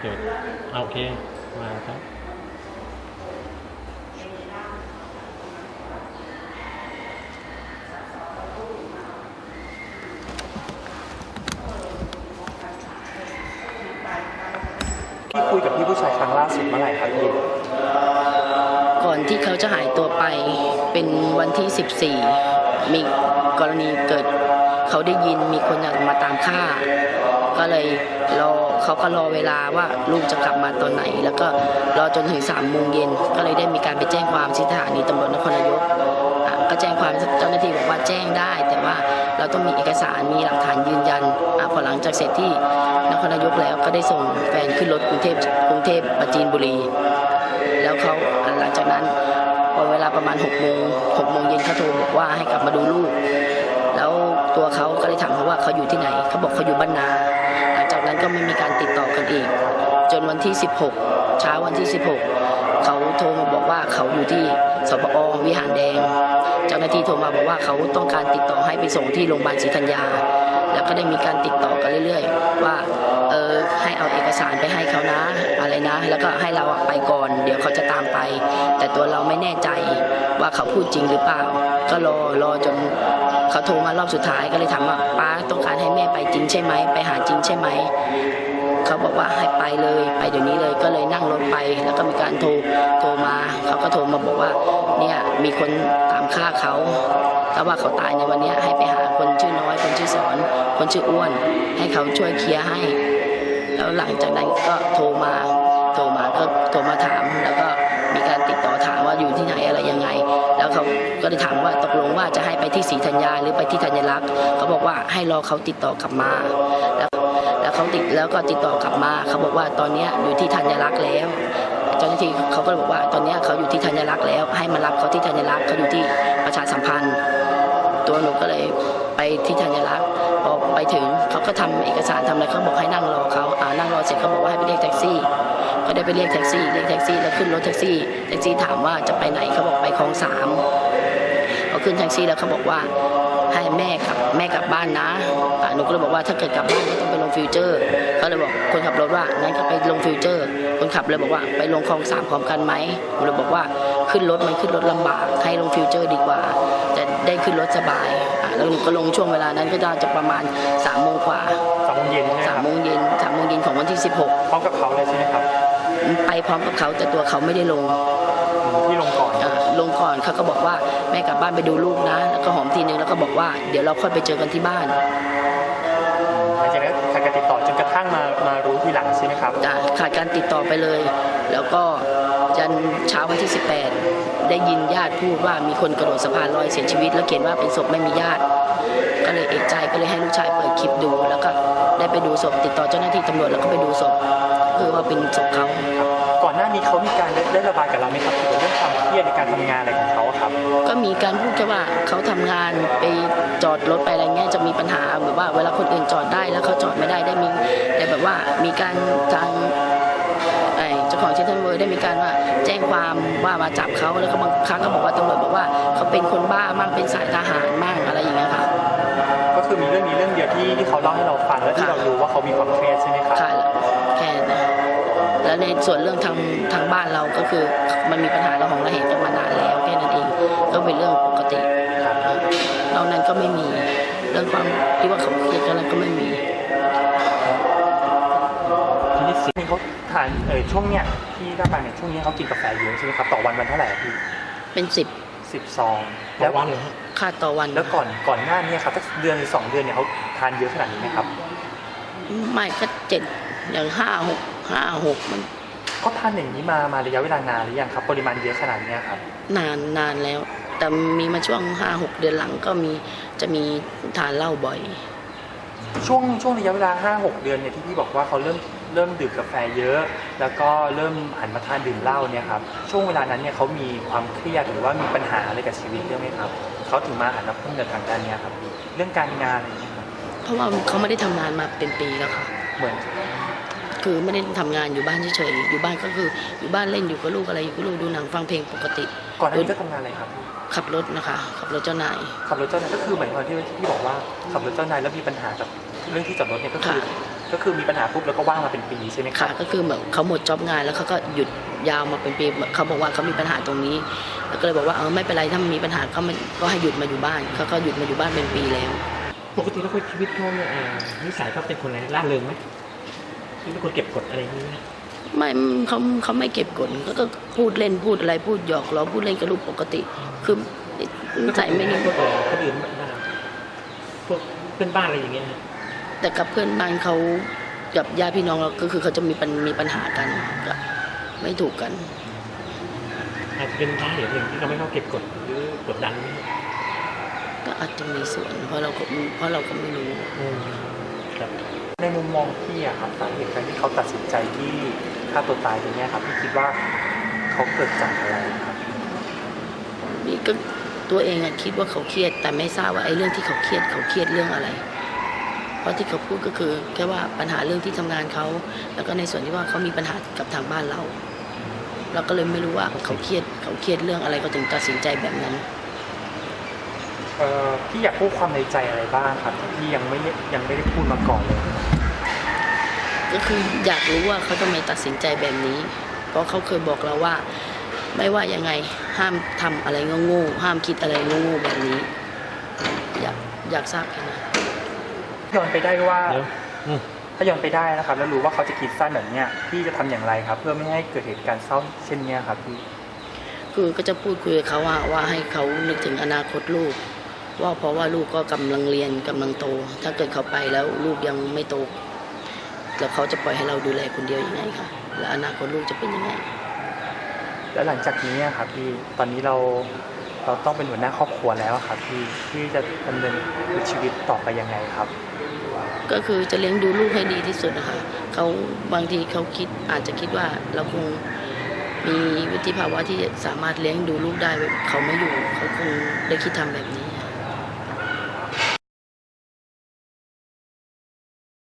เกิดโอเค มาครับพี่คุยกับพี่ผู้ชายครั้งล่าสุดเมื่อไหร่ครับพี่ก่อนที่เขาจะหายตัวไปเป็นวันที่ 14 มีกรณีเกิด เขาได้ยินมีคนอยากมาตามฆ่า ก็เลยรอเขาก็รอเวลาว่าลูกจะกลับมาตอนไหน แล้วก็รอจนถึง3ามโมงเย็นก็เลยได้มีการไปแจ้งความที่สถานีตำรวจนครนายกก็แจ้งความเจ้าหน้าที่บอกว่าแจ้งได้ แต่ว่าเราต้องมีเอกสารมีหลักฐานยืนยันอพอหลังจากเสร็จที่นครนายกแล้วก็ได้ส่งแฟนขึ้นรถกรุงเทพกรุงเทพปาจีนบุรี แล้วเขาหลังจากนั้นพอเวลาประมาณ6กโมงหกโมงเย็นเขาโทรบอกว่าให้กลับมาดูลูก แล้วตัวเขาก็เลยถามเขาว่าเขาอยู่ที่ไหน เขาบอกเขาอยู่บ้านนาหลังจากนั้นก็ไม่มีการติดต่อกันอีก จนวันที่ 16 เช้าวันที่ 16 เขาโทรมาบอกว่าเขาอยู่ที่สปอวิหารแดง เจ้าหน้าที่โทรมาบอกว่าเขาต้องการติดต่อให้ไปส่งที่โรงพยาบาลศรีธัญญา แล้วก็ได้มีการติดต่อกันเรื่อย ๆ ว่าเออให้เอาเอกสารไปให้เขานะอะไรนะ แล้วก็ให้เราไปก่อน เดี๋ยวเขาจะตามไป แต่ตัวเราไม่แน่ใจว่าเขาพูดจริงหรือเปล่า ก็รอรอจน เขาโทรมารอบสุดท้ายก็เลยถามว่าป้าต้องการให้แม่ไปจริงใช่ไหมไปหาจริงใช่ไหมเขาบอกว่าให้ไปเลยไปเดี๋ยวนี้เลยก็เลยนั่งรถไป แล้วก็มีการโทรโทรมา เขาก็โทรมาบอกว่าเนี่ยมีคนตามฆ่าเขาถ้าว่าเขาตายในวันนี้ให้ไปหาคนชื่อน้อย คนชื่อสอน คนชื่ออ้วน ให้เขาช่วยเคลียร์ให้ แล้วหลังจากนั้นก็โทรมา โทรมาก็โทรมาถามแล้วก็มีการติดต่อถามว่าอยู่ที่ไหนอะไรยังไง แล้วเขาก็เลยถามว่าตกลงว่าจะให้ไปที่ศรีธัญญาหรือไปที่ธัญรักษ์เขาบอกว่าให้รอเขาติดต่อกลับมาแล้วแล้วเขาติดแล้วก็ติดต่อกลับมาเขาบอกว่าตอนนี้อยู่ที่ธัญรักษ์แล้วเจ้าหน้าที่เขาก็เลยบอกว่าตอนนี้เขาอยู่ที่ธัญรักษ์แล้ว ให้มารับเขาที่ธัญรักษ์เขาอยู่ที่ประชาสัมพันธ์ ตัวหนูก็เลยไปที่ธัญรักษ์พอไปถึงเขาก็ทำเอกสารทำอะไรเขาบอกให้นั่งรอเขาอ่านั่งรอเสร็จเขาบอกว่าให้ไปเรียกแท็กซี่ ก็ได้ไปเรียกแท็กซี่เรียกแท็กซี่แล้วขึ้นรถแท็กซี่แท็กซี่ถามว่าจะไปไหนเขาบอกไปคลองสามพอขึ้นแท็กซี่แล้วเขาบอกว่าให้แม่กลับแม่กลับบ้านนะอ่าหนูก็เลยบอกว่าถ้าเกิดกลับบ้านก็ต้องไปลงฟิวเจอร์เขาเลยบอกคนขับรถว่างั้นก็ไปลงฟิวเจอร์ คนขับเลยบอกว่าไปลงคลองสามพร้อมกันไหมหนูเลยบอกว่าขึ้นรถมันขึ้นรถลำบากให้ลงฟิวเจอร์ดีกว่าจะได้ขึ้นรถสบายอะแล้วหนูก็ลงช่วงเวลานั้นก็จะประมาณ3ามโมงกว่าสามโมงเย็นใช่ไหมคสามรับโมงเย็นสามโมงเย็นของวันที่ 16พร้อมกับเขาเลยใช่ไหมครับ ไปพร้อมกับเขาแต่ตัวเขาไม่ได้ลงที่ลงก่อนอ่าลงก่อนเขาก็บอกว่าแม่กลับบ้านไปดูลูกนะ แล้วก็หอมทีนึงแล้วก็บอกว่าเดี๋ยวเราค่อยไปเจอกันที่บ้านหลังจากนั้นขาดการติดต่อจนกระทั่งมามารู้ทีหลังใช่ไหมครับจ้ะขาดการติดต่อไปเลย แล้วก็จันเช้าวันที่ 18 ได้ยินญาติพูดว่ามีคนกระโดดสะพานลอยเสียชีวิต แล้วเขียนว่าเป็นศพไม่มีญาติ ก็เลยเอกใจก็เลยให้ลูกชายเปิดคลิปดู แล้วก็ได้ไปดูศพติดต่อเจ้าหน้าที่ตำรวจแล้วก็ไปดูศพคือว่าเป็นศพเขาก่อนหน้านี้เขามีการได้ได้ระบายกับเราไหมครับเกี่ยวกับเรื่องความเครียดในการทำงานอะไรของเขาอะครับ ก็มีการพูดแค่ว่าเขาทำงานไปจอดรถไปอะไรเงี้ยจะมีปัญหาหรือว่าเวลา วามว่ามาจับเขาแล้วก็บางครั้งก็บอกว่าตำรวจบอกว่าเขาเป็นคนบ้ามั่งเป็นสายทหารมั่งอะไรอย่างเงี้ยค่ะ ก็คือมีเรื่องนี้เรื่องเดียวที่ที่เขาเล่าให้เราฟังและที่เรารู้ว่าเขามีความเครียดใช่ไหมครับค่ะแค่นั้นแล้วในส่วนเรื่องทางทางบ้านเราก็คือมันมีปัญหาระหองระเหตุกันมานานแล้วแค่นั้นเองก็เป็นเรื่องปกติครับนอกนั้นก็ไม่มี เรื่องความที่ว่าเขาเครียดกันแล้วก็ไม่มี นี้สิ่งเขาทานเออช่วงเนี้ยที่ได้ฟังเนี่ยช่วงนี้เขากินกาแฟเยอะใช่ไหมครับต่อวันวันเท่าไหร่อะพี่เป็นสิบสิบซองต่แล้อววันเหรอฮะค่าต่อวันแล้วก่อนก่อนหน้านี้ครับสักเดือนหรือสองเดือนเนี่ยเขาทานเยอะขนาดนี้ไหมครับไม่ก็เจ็ดอย่างห้าหกห้าหกมันเขาทานอย่างนี้มามาระยะเวลานานหรือยังครับ ปริมาณเยอะขนาดเนี้ยครับ นานนานแล้ว แต่มีมาช่วงห้าหกเดือนหลังก็มีจะมีทานเหล้าบ่อย ช่วงช่วงระยะเวลาห้าหกเดือนเนี่ยที่พี่บอกว่าเขาเริ่ม เริ่มดื่มกาแฟเยอะ แล้วก็เริ่มหันมาทานดื่มเหล้าเนี่ยครับช่วงเวลานั้นเนี่ยเขามีความเครียดหรือว่ามีปัญหาอะไรกับชีวิตเยอะไหมครับเขาถึงมาหันมาพึ่งกับทางด้านเนี้ยครับพี่เรื่องการงานอะไรอย่างเงี้ยครับเพราะว่าเขาไม่ได้ทำงานมาเป็นปีแล้วค่ะเหมือน คือไม่ได้ทำงานอยู่บ้านเฉยๆอยู่บ้านก็คืออยู่บ้านเล่นอยู่กับลูกอะไรอยู่กับลูกดูหนังฟังเพลงปกติ ก่อนหน้านี้ก็ทำงานอะไรครับ ขับรถนะคะ ขับรถเจ้านายขับรถเจ้านายก็คือเหมือนตอนที่ที่บอกว่าขับรถเจ้านายแล้วมีปัญหากับเรื่องที่จอดรถเนี่ยก็คือค่ะก็คือมีปัญหาปุ๊บแล้วก็ว่างมาเป็นปีใช่ไหมครัค่ะบก็คือแบบเขาหมดจ็อบงานแล้วเขาก็หยุดยาวมาเป็นปีเขาบอกว่าเขามีปัญหาตรงนี้แล้วก็เลยบอกว่าเออไม่เป็นไรถ้ามันมีปัญหาก็ไม่ก็ให้หยุดมาอยู่บ้านเขาก็หยุดมาอยู่บ้านเป็นปีแล้ว ปกติแล้วชีวิตเขาเนี่ยเอ่อนิสัยเขาเป็นคนอะไรร่าเริงไหม หรือเป็นคนเก็บกดอะไรอย่างนี้ไหมไม่เขาเขาไม่เก็บกดก็ก็พูดเล่นพูดอะไรพูดหยอกล้อพูดเล่นกับลูกปกติ คือนิสัยไม่นิ่งพวกเอ่อคนอื่นบ้างพวกเพื่อนบ้านอะไรอย่างเงี้ยนะแต่กับเพื่อนบ้านเขากับญาติพี่น้องเราก็คือเขาจะมีปัญมีปัญหากันก็ไม่ถูกกัน อาจจะเป็นสาเหตุหนึ่งที่ทำให้เขาเก็บกดหรือกดดันไหมก็อาจจะมีส่วน เพราะเราก็เพราะเราก็ไม่รู้ อืมครับ ในมุมมองพี่อะครับสาเหตุการที่เขาตัดสินใจที่ฆ่าตัวตายตรงเนี้ยครับพี่คิดว่าเขาเกิดจากอะไรครับนี่ก็ตัวเองอะคิดว่าเขาเครียด แต่ไม่ทราบว่าไอ้เรื่องที่เขาเครียดเขาเครียดเรื่องอะไร เพราะที่เขาพูดก็คือแค่ว่าปัญหาเรื่องที่ทำงานเขา แล้วก็ในส่วนที่ว่าเขามีปัญหากับทางบ้านเรา เราก็เลยไม่รู้ว่าเขาเครียดเขาเครียดเรื่องอะไรก็ถึงตัดสินใจแบบนั้น เอ่อพี่อยากพูดความในใจอะไรบ้างครับที่พี่ยังไม่ได้ยังไม่ได้พูดมาก่อนเลย ก็คืออยากรู้ว่าเขาทำไมตัดสินใจแบบนี้ เพราะเขาเคยบอกเราว่า ไม่ว่ายังไงห้ามทำอะไรโง่ๆห้ามคิดอะไรโง่ๆแบบนี้ อยากอยากทราบแค่นั้นย้อนไปได้ว่าเดี๋ยวอืมถ้าย้อนไปได้นะครับ แล้วรู้ว่าเขาจะคิดสั้นแบบเนี้ยพี่จะทำอย่างไรครับ เพื่อไม่ให้เกิดเหตุการณ์เศร้าเช่นเนี้ยครับพี่คือก็จะพูดคุยกับเขาว่าว่าให้เขานึกถึงอนาคตลูกว่าเพราะว่าลูกก็กำลังเรียนกำลังโต ถ้าเกิดเขาไปแล้วลูกยังไม่โต แล้วเขาจะปล่อยให้เราดูแลคนเดียวยังไงคะแล้วอนาคตลูกจะเป็นยังไง แล้วหลังจากนี้อะครับพี่ตอนนี้เราเราต้องเป็นหัวหน้าครอบครัวแล้วอะครับพี่พี่จะดำเนินชีวิตต่อไปยังไงครับ ก็คือจะเลี้ยงดูลูกให้ดีที่สุดนะคะเขาบางทีเขาคิดอาจจะคิดว่าเราคงมีวุฒิภาวะที่จะสามารถเลี้ยงดูลูกได้แบบเขาไม่อยู่เขาคงได้คิดทำแบบนี้